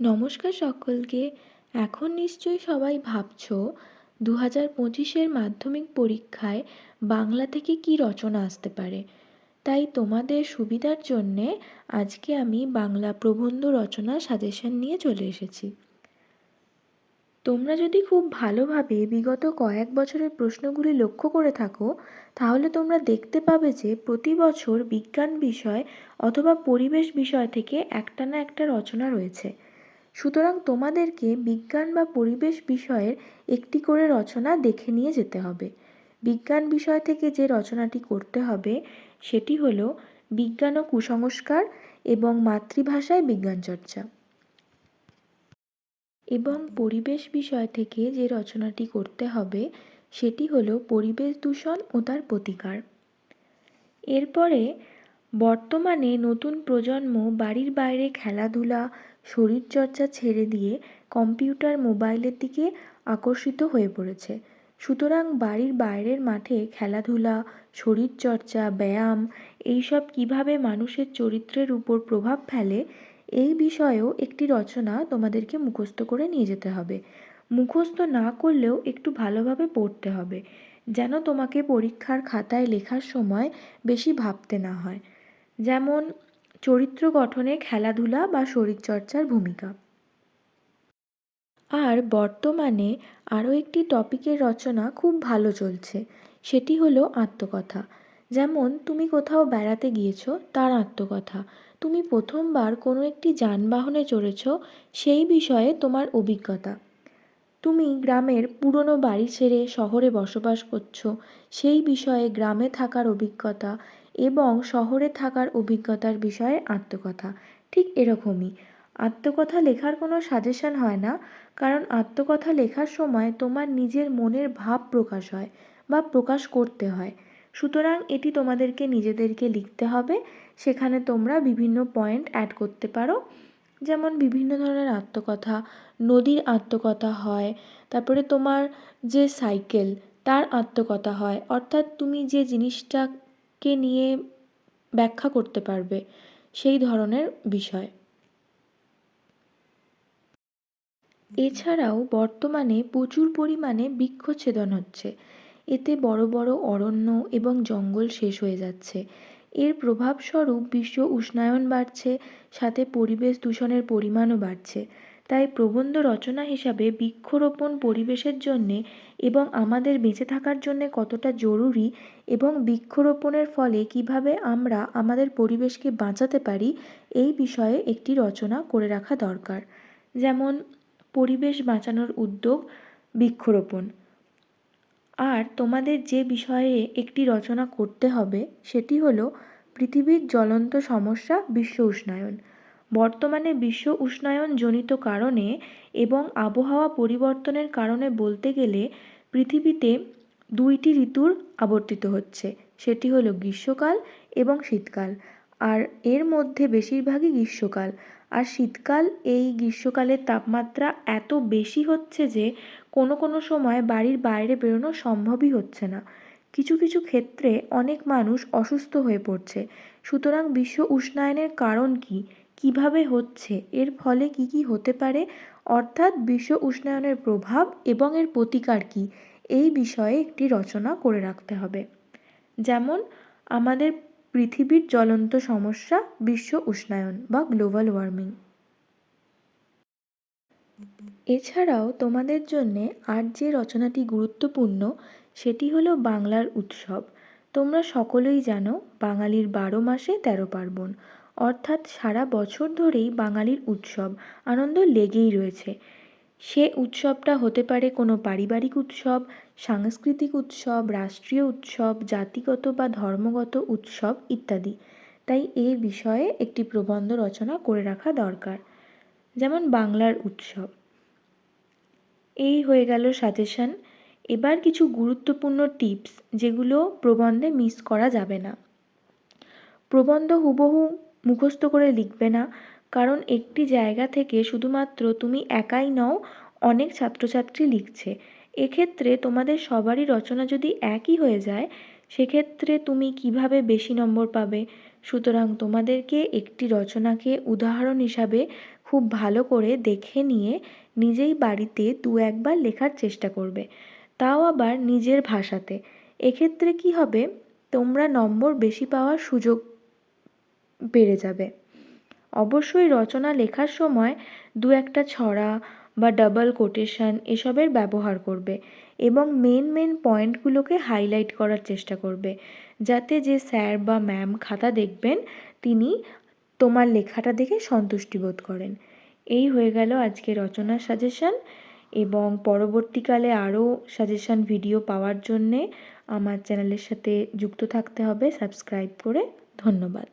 নমস্কার সকলকে। এখন নিশ্চয়ই সবাই ভাবছ দু হাজার পঁচিশের মাধ্যমিক পরীক্ষায় বাংলা থেকে কী রচনা আসতে পারে? তাই তোমাদের সুবিধার জন্যে আজকে আমি বাংলা প্রবন্ধ রচনা সাজেশন নিয়ে চলে এসেছি। তোমরা যদি খুব ভালোভাবে বিগত কয়েক বছরের প্রশ্নগুলি লক্ষ্য করে থাকো, তাহলে তোমরা দেখতে পাবে যে প্রতি বছর বিজ্ঞান বিষয় অথবা পরিবেশ বিষয় থেকে একটা না একটা রচনা রয়েছে। সুতরাং তোমাদেরকে বিজ্ঞান বা পরিবেশ বিষয়ের একটি করে রচনা দেখে নিয়ে যেতে হবে। বিজ্ঞান বিষয় থেকে যে রচনাটি করতে হবে, সেটি হলো বিজ্ঞান ও কুসংস্কার এবং মাতৃভাষায় বিজ্ঞান চর্চা। এবং পরিবেশ বিষয় থেকে যে রচনাটি করতে হবে, সেটি হলো পরিবেশ দূষণ ও তার প্রতিকার। এরপরে বর্তমানে নতুন প্রজন্ম বাড়ির বাইরে খেলাধুলা শরীরচর্চা ছেড়ে দিয়ে কম্পিউটার মোবাইলের দিকে আকর্ষিত হয়ে পড়েছে। সুতরাং বাড়ির বাইরের মাঠে খেলাধুলা, শরীরচর্চা, ব্যায়াম এইসব কীভাবে মানুষের চরিত্রের উপর প্রভাব ফেলে এই বিষয়েও একটি রচনা তোমাদেরকে মুখস্থ করে নিয়ে যেতে হবে। মুখস্থ না করলেও একটু ভালোভাবে পড়তে হবে, যেন তোমাকে পরীক্ষার খাতায় লেখার সময় বেশি ভাবতে না হয়। যেমন চরিত্র গঠনে খেলাধুলা বা শরীরচর্চার ভূমিকা। আর বর্তমানে আরও একটি টপিকের রচনা খুব ভালো চলছে, সেটি হলো আত্মকথা। যেমন, তুমি কোথাও বেড়াতে গিয়েছো, তার আত্মকথা। তুমি প্রথমবার কোনো একটি যানবাহনে চড়েছ, সেই বিষয়ে তোমার অভিজ্ঞতা। তুমি গ্রামের পুরনো বাড়ি ছেড়ে শহরে বসবাস করছ, সেই বিষয়ে গ্রামে থাকার অভিজ্ঞতা এবং শহরে থাকার অভিজ্ঞতার বিষয়ে আত্মকথা। ঠিক এরকমই। আত্মকথা লেখার কোনো সাজেশন হয় না, কারণ আত্মকথা লেখার সময় তোমার নিজের মনের ভাব প্রকাশ হয় বা প্রকাশ করতে হয়। সুতরাং এটি তোমাদেরকে নিজেদেরকে লিখতে হবে। সেখানে তোমরা বিভিন্ন পয়েন্ট অ্যাড করতে পারো। যেমন বিভিন্ন ধরনের আত্মকথা, নদীর আত্মকথা হয়, তারপরে তোমার যে সাইকেল তার আত্মকথা হয়। অর্থাৎ তুমি যে জিনিসটাকে নিয়ে ব্যাখ্যা করতে পারবে সেই ধরনের বিষয়। এছাড়াও বর্তমানে প্রচুর পরিমাণে বৃক্ষচ্ছেদন হচ্ছে। এতে বড় বড় অরণ্য এবং জঙ্গল শেষ হয়ে যাচ্ছে। এর প্রভাবস্বরূপ বিশ্ব উষ্ণায়ন বাড়ছে, সাথে পরিবেশ দূষণের পরিমাণও বাড়ছে। তাই প্রবন্ধ রচনা হিসাবে বৃক্ষরোপণ পরিবেশের জন্যে এবং আমাদের বেঁচে থাকার জন্যে কতটা জরুরি এবং বৃক্ষরোপণের ফলে কীভাবে আমরা আমাদের পরিবেশকে বাঁচাতে পারি, এই বিষয়ে একটি রচনা করে রাখা দরকার। যেমন, পরিবেশ বাঁচানোর উদ্যোগ বৃক্ষরোপণ। আর তোমাদের যে বিষয়ে একটি রচনা করতে হবে, সেটি হলো পৃথিবীর জ্বলন্ত সমস্যা বিশ্ব উষ্ণায়ন। বর্তমানে বিশ্ব উষ্ণায়নজনিত কারণে এবং আবহাওয়া পরিবর্তনের কারণে বলতে গেলে পৃথিবীতে দুইটি ঋতুর আবর্তিত হচ্ছে। সেটি হলো গ্রীষ্মকাল এবং শীতকাল। আর এর মধ্যে বেশিরভাগই গ্রীষ্মকাল। আর শীতকাল এই গ্রীষ্মকালের তাপমাত্রা এত বেশি হচ্ছে যে কোনো কোনো সময় বাড়ির বাইরে বেরোনো সম্ভবই হচ্ছে না। কিছু কিছু ক্ষেত্রে অনেক মানুষ অসুস্থ হয়ে পড়ছে। সুতরাং বিশ্ব উষ্ণায়নের কারণ কী? কীভাবে হচ্ছে? এর ফলে কী কী হতে পারে? অর্থাৎ বিশ্ব উষ্ণায়নের প্রভাব এবং এর প্রতিকার কী? এই বিষয়ে একটি রচনা করে রাখতে হবে। যেমন, আমাদের পৃথিবীর জ্বলন্ত সমস্যা বিশ্ব উষ্ণায়ন বা গ্লোবাল ওয়ার্মিং। এছাড়াও তোমাদের জন্যে আর যে রচনাটি গুরুত্বপূর্ণ, সেটি হলো বাংলার উৎসব। তোমরা সকলেই জানো, বাঙালির বারো মাসে তেরো পার্বণ। অর্থাৎ সারা বছর ধরেই বাঙালির উৎসব, আনন্দ লেগেই রয়েছে। সে উৎসবটা হতে পারে কোনো পারিবারিক উৎসব, সাংস্কৃতিক উৎসব, রাষ্ট্রীয় উৎসব, জাতিগত বা ধর্মগত উৎসব ইত্যাদি। তাই এই বিষয়ে একটি প্রবন্ধ রচনা করে রাখা দরকার। যেমন বাংলার উৎসব। এই হয়ে গেল সাজেশান। এবার কিছু গুরুত্বপূর্ণ টিপস যেগুলো প্রবন্ধে মিস করা যাবে না। প্রবন্ধ হুবহু মুখস্থ করে লিখবে না। কারণ একটি জায়গা থেকে শুধুমাত্র তুমি একাই নও, অনেক ছাত্রছাত্রী লিখছে। এক্ষেত্রে তোমাদের সবারই রচনা যদি একই হয়ে যায়, সেক্ষেত্রে তুমি কীভাবে বেশি নম্বর পাবে? সুতরাং তোমাদেরকে একটি রচনাকে উদাহরণ হিসাবে খুব ভালো করে দেখে নিয়ে নিজেই বাড়িতে দু একবার লেখার চেষ্টা করবে। তাও আবার নিজের ভাষাতে। এক্ষেত্রে কি হবে? তোমরা নম্বর বেশি পাওয়ার সুযোগ বেড়ে যাবে। অবশ্যই রচনা লেখার সময় দু একটা ছড়া বা ডাবল কোটেশন এসবের ব্যবহার করবে এবং মেন মেন পয়েন্টগুলোকে হাইলাইট করার চেষ্টা করবে যাতে যে স্যার বা ম্যাম খাতা দেখবেন, তিনি তোমার লেখাটা দেখে সন্তুষ্টি বোধ করেন। এই হয়ে গেল আজকে রচনার সাজেশান এবং পরবর্তীকালে আরও সাজেশান ভিডিও পাওয়ার জন্যে আমার চ্যানেলের সাথে যুক্ত থাকতে হবে। সাবস্ক্রাইব করে ধন্যবাদ।